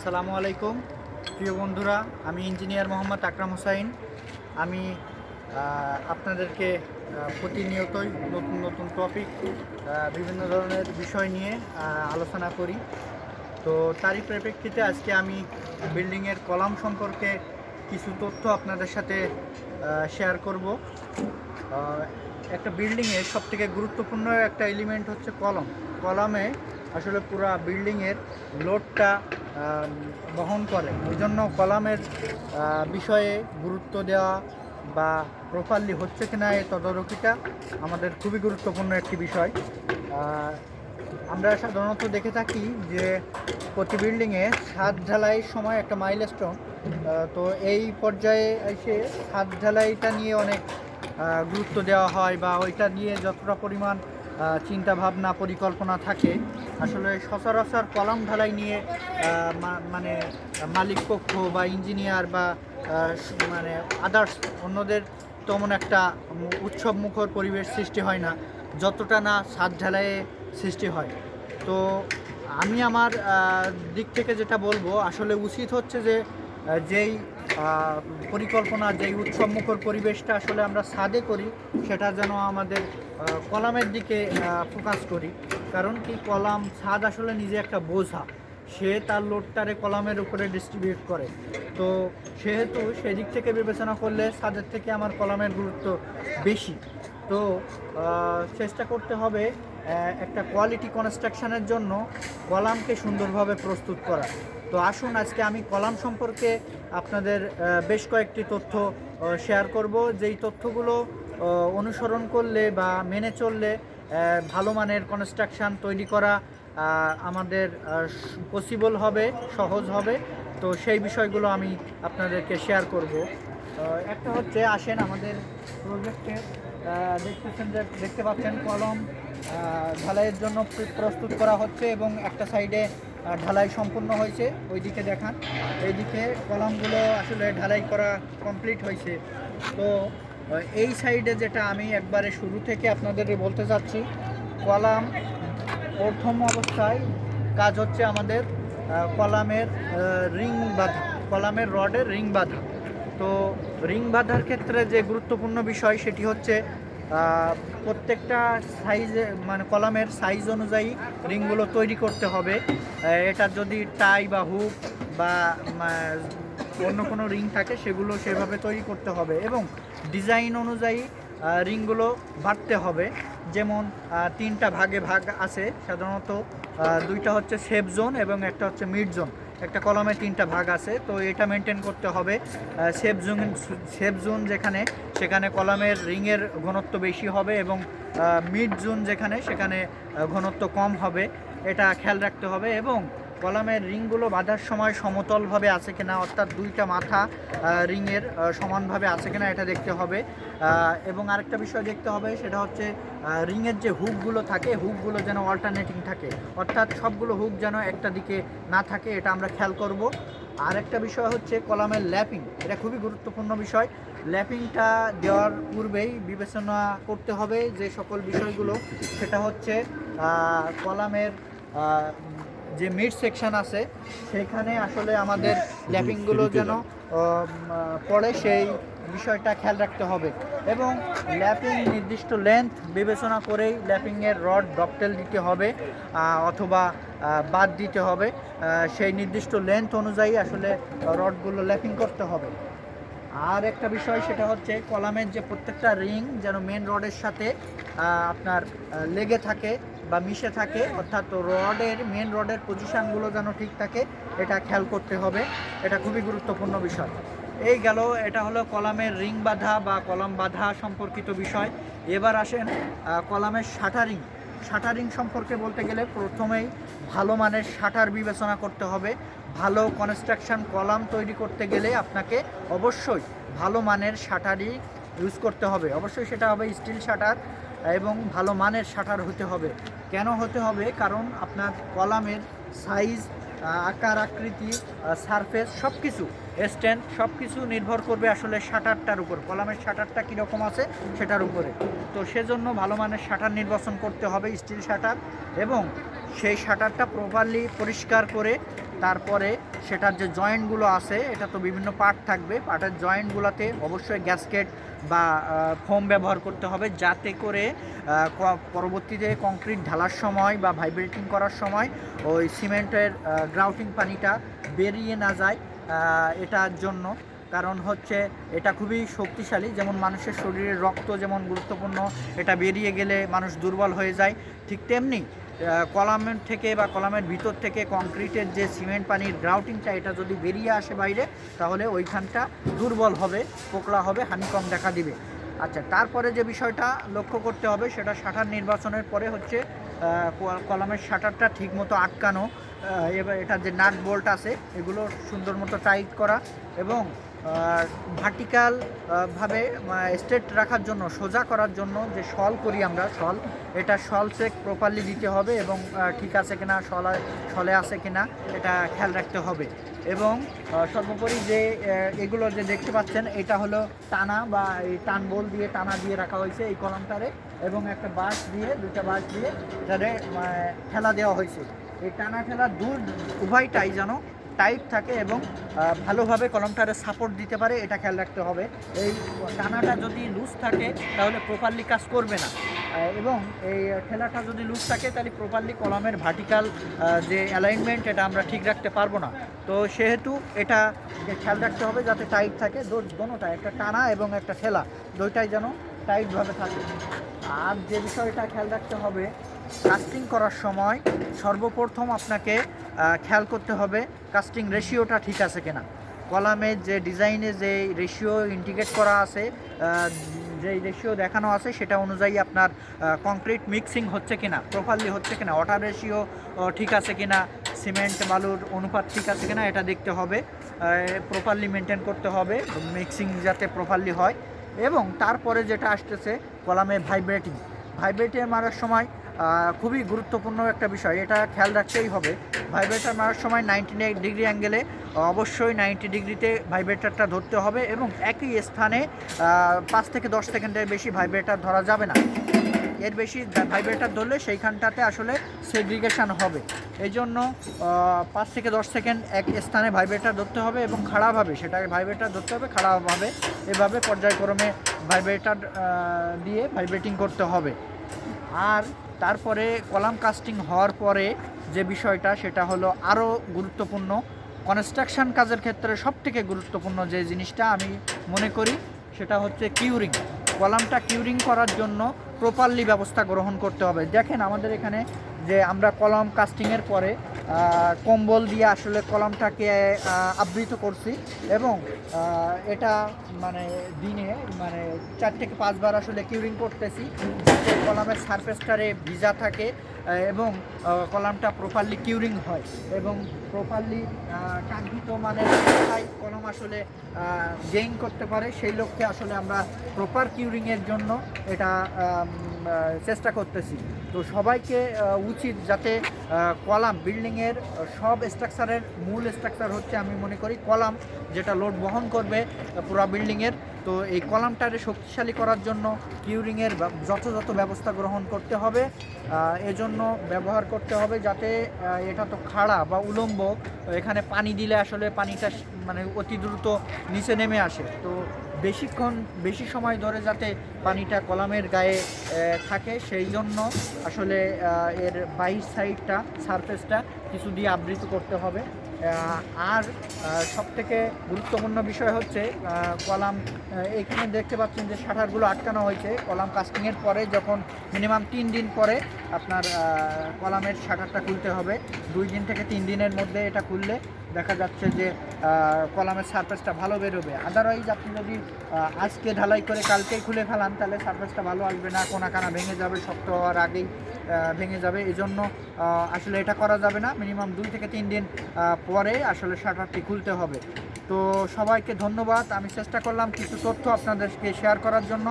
আসসালামু আলাইকুম। প্রিয় বন্ধুরা, আমি ইঞ্জিনিয়ার মোহাম্মদ আকরাম হোসাইন। আমি আপনাদেরকে প্রতিনিয়তই নতুন নতুন টপিক বিভিন্ন ধরনের বিষয় নিয়ে আলোচনা করি। তো তারই পরিপ্রেক্ষিতে আজকে আমি বিল্ডিংয়ের কলাম সম্পর্কে কিছু তথ্য আপনাদের সাথে শেয়ার করব। একটা বিল্ডিংয়ের সবথেকে গুরুত্বপূর্ণ একটা এলিমেন্ট হচ্ছে কলম। কলমে আসলে পুরা বিল্ডিংয়ের লোডটা বহন করে। ওই জন্য কলামের বিষয়ে গুরুত্ব দেওয়া বা প্রপারলি হচ্ছে কিনা এই তদারকিটা আমাদের খুবই গুরুত্বপূর্ণ একটি বিষয়। আমরা সাধারণত দেখে থাকি যে প্রতি বিল্ডিংয়ে ছাদ ঢালাইয়ের সময় একটা মাইল মাইলস্টোন তো এই পর্যায়ে এসে ছাদ ঢালাইটা নিয়ে অনেক গুরুত্ব দেওয়া হয় বা ওইটা নিয়ে যতটা পরিমাণ চিন্তা ভাবনা পরিকল্পনা থাকে। আসলে সচরাচর কলাম ঢালাই নিয়ে মানে মালিক পক্ষ বা ইঞ্জিনিয়ার বা মানে আদার্স অন্যদের তেমন একটা উৎসব মুখর পরিবেশ সৃষ্টি হয় না, যতটা না ছাদ ঢালাইয়ে সৃষ্টি হয়। তো আমি আমার দিক থেকে যেটা বলব, আসলে উচিত হচ্ছে যে যেই পরিকল্পনা, যেই উৎসবমুখর পরিবেশটা আসলে আমরা ছাদে করি, সেটা যেন আমাদের কলামের দিকে ফোকাস করি। কারণ কি, কলাম ছাদ আসলে নিজে একটা বোঝা। সে তার লোডটারে কলামের উপরে ডিস্ট্রিবিউট করে। তো সেহেতু সেদিক থেকে বিবেচনা করলে ছাদের থেকে আমার কলামের গুরুত্ব বেশি। তো চেষ্টা করতে হবে একটা কোয়ালিটি কনস্ট্রাকশনের জন্য কলামকে সুন্দরভাবে প্রস্তুত করা তো আসুন, আজকে আমি কলাম সম্পর্কে আপনাদের বেশ কয়েকটি তথ্য শেয়ার করব। যেই তথ্যগুলো অনুসরণ করলে বা মেনে চললে ভালো মানের কনস্ট্রাকশন তৈরি করা আমাদের পসিবল হবে, সহজ হবে। তো সেই বিষয়গুলো আমি আপনাদেরকে শেয়ার করব। একটা হচ্ছে, আসেন আমাদের প্রজেক্টে দেখতেছেন যে, দেখতে পাচ্ছেন কলম। ঢালাইয়ের জন্য প্রস্তুত করা হচ্ছে এবং একটা সাইডে ঢালাই সম্পূর্ণ হয়েছে। ওইদিকে দেখান। এইদিকে কলমগুলো আসলে ঢালাই করা কমপ্লিট হয়েছে। তো এই সাইডে যেটা আমি একবারে শুরু থেকে আপনাদের বলতে চাচ্ছি কলাম প্রথম অবস্থায় কাজ হচ্ছে আমাদের কলামের রিং বাঁধা। কলামের রডের রিং বাঁধা। তো, রিং বাঁধার ক্ষেত্রে যে গুরুত্বপূর্ণ বিষয় সেটি হচ্ছে প্রত্যেকটা সাইজে মানে কলামের সাইজ অনুযায়ী রিংগুলো তৈরি করতে হবে। এটা যদি টাই বা হুক বা অন্য কোনো রিং থাকে, সেগুলো সেভাবে তৈরি করতে হবে এবং ডিজাইন অনুযায়ী রিংগুলো বাড়তে হবে। যেমন তিনটা ভাগে ভাগ আছে। সাধারণত দুইটা হচ্ছে সেফ জোন এবং একটা হচ্ছে মিড জোন একটা কলমের তিনটা ভাগ আছে, তো এটা মেনটেন করতে হবে সেফ জোন সেফ জোন যেখানে, সেখানে কলমের রিংয়ের ঘনত্ব বেশি হবে এবং মিড জোন যেখানে, সেখানে ঘনত্ব কম হবে। এটা খেয়াল রাখতে হবে এবং কলমের রিংগুলো বাঁধার সময় সমতলভাবে আছে কিনা, অর্থাৎ দুইটা মাথা রিংয়ের সমানভাবে আছে কিনা এটা দেখতে হবে। এবং আরেকটা বিষয় দেখতে হবে, সেটা হচ্ছে রিংয়ের যে হুকগুলো থাকে, হুকগুলো যেন অল্টারনেটিং থাকে। অর্থাৎ সবগুলো হুক যেন একটা দিকে না থাকে, এটা আমরা খেয়াল করব। আর একটা বিষয় হচ্ছে কলামের ল্যাপিং, এটা খুবই গুরুত্বপূর্ণ বিষয়। ল্যাপিংটা দেওয়ার পূর্বেই বিবেচনা করতে হবে যে সকল বিষয়গুলো, সেটা হচ্ছে কলামের যে মিড সেকশন আছে সেখানে আসলে আমাদের ল্যাপিংগুলো যেন পড়ে সেই বিষয়টা খেয়াল রাখতে হবে। এবং ল্যাপিং নির্দিষ্ট লেন্থ বিবেচনা করেই ল্যাপিংয়ের রড ডপটেল দিতে হবে অথবা বাদ দিতে হবে। সেই নির্দিষ্ট লেন্থ অনুযায়ী আসলে রডগুলো ল্যাপিং করতে হবে। আর একটা বিষয়, সেটা হচ্ছে কলামের যে প্রত্যেকটা রিং যেন মেন রডের সাথে আপনার লেগে থাকে বা মিশে থাকে, অর্থাৎ রডের মেন রডের পজিশানগুলো যেন ঠিক থাকে, এটা খেয়াল করতে হবে। এটা খুবই গুরুত্বপূর্ণ বিষয়। এই গেল, এটা হলো কলামের রিং বাঁধা বা কলাম বাঁধা সম্পর্কিত বিষয়। এবার আসেন কলামের শাটারিং শাটারিং সম্পর্কে বলতে গেলে প্রথমেই ভালো মানের শাটার বিবেচনা করতে হবে। ভালো কনস্ট্রাকশন কলাম তৈরি করতে গেলে আপনাকে অবশ্যই ভালো মানের শাটারই ইউজ করতে হবে। অবশ্যই সেটা হবে স্টিল শাটার এবং ভালো মানের শাটার হতে হবে। কেন হতে হবে? কারণ আপনার কলামের সাইজ আকার, আকৃতি সারফেস সব কিছু স্ট্যান্ড সব কিছু নির্ভর করবে আসলে শাটারটার উপর। কলামের শাটারটা কীরকম আছে সেটার উপরে। তো সেজন্য ভালো মানের শাটার নির্বাচন করতে হবে স্টিল শাটার এবং সেই শাটারটা প্রপারলি পরিষ্কার করে তারপরে সেটার যে জয়েন্টগুলো আছে, এটা তো বিভিন্ন পার্ট থাকবে। পার্টের জয়েন্টগুলোতে অবশ্যই গ্যাসকেট বা ফোম ব্যবহার করতে হবে যাতে করে পরবর্তীতে কংক্রিট ঢালার সময় বা ভাইব্রেটিং করার সময় ওই সিমেন্টের গ্রাউটিং পানিটা বেরিয়ে না যায় এটার জন্য। কারণ হচ্ছে এটা খুবই শক্তিশালী, যেমন মানুষের শরীরে রক্ত যেমন গুরুত্বপূর্ণ, এটা বেরিয়ে গেলে মানুষ দুর্বল হয়ে যায়। ঠিক তেমনি কলামের থেকে বা কলামের ভিতর থেকে কংক্রিটের যে সিমেন্ট পানির গ্রাউটিংটা, এটা যদি বেরিয়ে আসে বাইরে, তাহলে ওইখানটা দুর্বল হবে পোকড়া হবে, হানিকম দেখা দিবে। আচ্ছা তারপরে যে বিষয়টা লক্ষ্য করতে হবে, সেটা শাটার নির্বাচনের পরে হচ্ছে কলামের শাটারটা ঠিকমতো আটকানো এবার এটার যে নাট বোল্ট আছে, এগুলো সুন্দর মতো টাইট করা এবং ভার্টিক্যাল ভাবে স্ট্রেট রাখার জন্য সোজা করার জন্য যে শল করি আমরা শল এটা শল চেক প্রপারলি দিতে হবে এবং ঠিক আছে কিনা শল শলে আছে কিনা এটা খেয়াল রাখতে হবে। এবং সর্বোপরি যে এগুলো যে দেখতে পাচ্ছেন এটা হলো টানা বা এই টান বল দিয়ে টানা দিয়ে রাখা হয়েছে এই কলমটারে এবং একটা বাঁশ দিয়ে দুটা বাঁশ দিয়ে আহ, ঠেলা দেওয়া হয়েছে। এই টানা ঠেলা দূর উভয়টাই যেন টাইট থাকে এবং ভালোভাবে কলমটারে সাপোর্ট দিতে পারে, এটা খেয়াল রাখতে হবে। এই টানাটা যদি লুজ থাকে, তাহলে প্রপারলি কাজ করবে না। এবং এই ঠেলাটা যদি লুজ থাকে, তাহলে প্রপারলি কলমের ভার্টিক্যাল যে অ্যালাইনমেন্ট এটা আমরা ঠিক রাখতে পারব না। তো সেহেতু এটা খেয়াল রাখতে হবে যাতে টাইট থাকে। দোনোটা, একটা টানা এবং একটা ঠেলা, দুইটাই যেন টাইটভাবে থাকে। আর যে বিষয়টা খেয়াল রাখতে হবে কাস্টিং করার সময় সর্বপ্রথম আপনাকে খেয়াল করতে হবে কাস্টিং রেশিওটা ঠিক আছে কিনা। কলামের যে ডিজাইনে যে রেশিও ইন্ডিকেট করা আছে যে রেশিও দেখানো আছে, সেটা অনুযায়ী আপনার কংক্রিট মিক্সিং হচ্ছে কিনা প্রপারলি হচ্ছে কিনা ওয়াটার রেশিও ঠিক আছে কিনা সিমেন্ট বালুর অনুপাত ঠিক আছে কিনা, এটা দেখতে হবে প্রপারলি মেনটেন করতে হবে মিক্সিং যাতে প্রপারলি হয়। এবং তারপরে যেটা আসতেছে, কলামে ভাইব্রেটিং ভাইব্রেটিং মারার সময় খুবই গুরুত্বপূর্ণ একটা বিষয়, এটা খেয়াল রাখতেই হবে। ভাইব্রেটার মারার সময় নাইনটি ডিগ্রি অ্যাঙ্গেলে অবশ্যই নাইনটি ডিগ্রিতে ভাইব্রেটারটা ধরতে হবে এবং একই স্থানে পাঁচ থেকে দশ সেকেন্ডের বেশি ভাইব্রেটার ধরা যাবে না। এর বেশি ভাইব্রেটার ধরলে সেইখানটাতে আসলে সেগ্রিগেশন হবে। এই জন্য পাঁচ থেকে দশ সেকেন্ড এক স্থানে ভাইব্রেটার ধরতে হবে এবং খাড়াভাবে, সেটাকে ভাইব্রেটার ধরতে হবে, খাড়াভাবে, এভাবে পর্যায়ক্রমে ভাইব্রেটার দিয়ে ভাইব্রেটিং করতে হবে। আর তারপরে কলাম কাস্টিং হওয়ার পরে যে বিষয়টা, সেটা হলো আরও গুরুত্বপূর্ণ। কনস্ট্রাকশান কাজের ক্ষেত্রে সবথেকে গুরুত্বপূর্ণ যে জিনিসটা আমি মনে করি, সেটা হচ্ছে কিউরিং কলামটা কিউরিং করার জন্য প্রপারলি ব্যবস্থা গ্রহণ করতে হবে। দেখেন আমাদের এখানে যে আমরা কলম কাস্টিংয়ের পরে কম্বল দিয়ে আসলে কলমটাকে আবৃত করছি এবং এটা মানে দিনে মানে চার থেকে পাঁচবার আসলে কিউরিং করতেছি যাতে কলমের সারফেসটারে ভিজা থাকে। এবং কলামটা প্রপারলি কিউরিং হয় এবং প্রপারলি কাঙ্ক্ষিত মানে কলম আসলে গেইন করতে পারে, সেই লক্ষ্যে আসলে আমরা প্রপার কিউরিংয়ের জন্য এটা চেষ্টা করতেছি। তো সবাইকে উচিত যাতে কলাম বিল্ডিংয়ের সব স্ট্রাকচারের মূল স্ট্রাকচার হচ্ছে আমি মনে করি কলাম, যেটা লোড বহন করবে পুরা বিল্ডিংয়ের তো এই কলামটারে শক্তিশালী করার জন্য কিউরিংয়ের যথাযথ ব্যবস্থা গ্রহণ করতে হবে। এজন্য ব্যবহার করতে হবে যাতে এটা তো খাড়া বা উলম্ব এখানে পানি দিলে আসলে পানিটা মানে অতি দ্রুত নিচে নেমে আসে। তো বেশিক্ষণ, বেশি সময় ধরে যাতে পানিটা কলামের গায়ে থাকে, সেই জন্য আসলে এর বাইশ সাইডটা সারফেসটা কিছু দিয়ে আবৃত করতে হবে। আর সব থেকে গুরুত্বপূর্ণ বিষয় হচ্ছে কলাম এখানে দেখতে পাচ্ছেন যে শাটারগুলো আটকানো হয়েছে। কলাম কাস্টিংয়ের পরে যখন মিনিমাম তিন দিন পরে আপনার কলামের শাটারটা খুলতে হবে, দুই দিন থেকে তিন দিনের মধ্যে এটা খুললে দেখা যাচ্ছে যে কলামের সারফেসটা ভালো বেরোবে। আদারওয়াইজ আপনি যদি আজকে ঢালাই করে কালকেই খুলে ফেলান, তাহলে সারফেসটা ভালো আসবে না কোনা কানা ভেঙে যাবে, শক্ত হওয়ার আগেই। ভেঙে যাবে। এই জন্য আসলে এটা করা যাবে না। মিনিমাম দুই থেকে তিন দিন পরে আসলে শাটারটি খুলতে হবে। তো সবাইকে ধন্যবাদ। আমি চেষ্টা করলাম কিছু তথ্য আপনাদেরকে শেয়ার করার জন্য,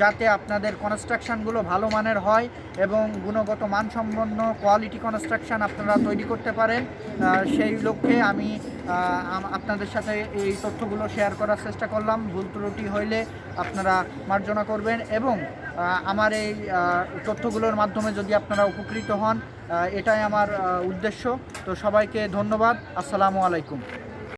যাতে আপনাদের কনস্ট্রাকশনগুলো ভালো মানের হয় এবং গুণগত মানসম্পন্ন কোয়ালিটি কনস্ট্রাকশন আপনারা তৈরি করতে পারেন। সেই লক্ষ্যে আমি আপনাদের সাথে এই তথ্যগুলো শেয়ার করার চেষ্টা করলাম। ভুল ত্রুটি হইলে আপনারা মার্জনা করবেন এবং আমার এই তথ্যগুলোর মাধ্যমে যদি আপনারা উপকৃত হন এটাই আমার উদ্দেশ্য। তো সবাইকে ধন্যবাদ। আসসালামু আলাইকুম।